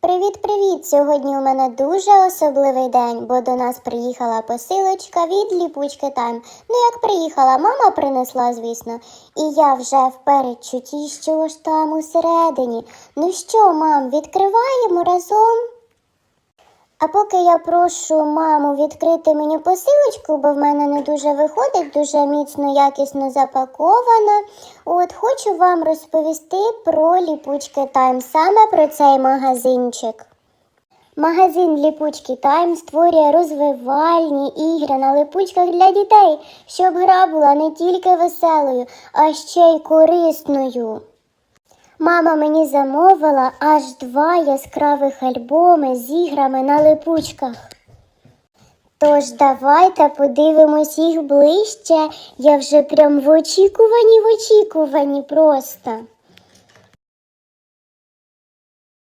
Привіт-привіт! Сьогодні у мене дуже особливий день, бо до нас приїхала посилочка від ліпучки Тайм. Ну, як приїхала, мама принесла, звісно. І я вже в передчутті, що ж там усередині. Ну що, мам, відкриваємо разом? А поки я прошу маму відкрити мені посилочку, бо в мене не дуже виходить, дуже міцно, якісно запакована. От хочу вам розповісти про ліпучки Тайм, саме про цей магазинчик. Магазин Ліпучки Тайм створює розвивальні ігри на липучках для дітей, щоб гра була не тільки веселою, а ще й корисною. Мама мені замовила аж два яскравих альбоми з іграми на липучках. Тож давайте подивимось їх ближче. Я вже прям в очікуванні, в очікуванні просто.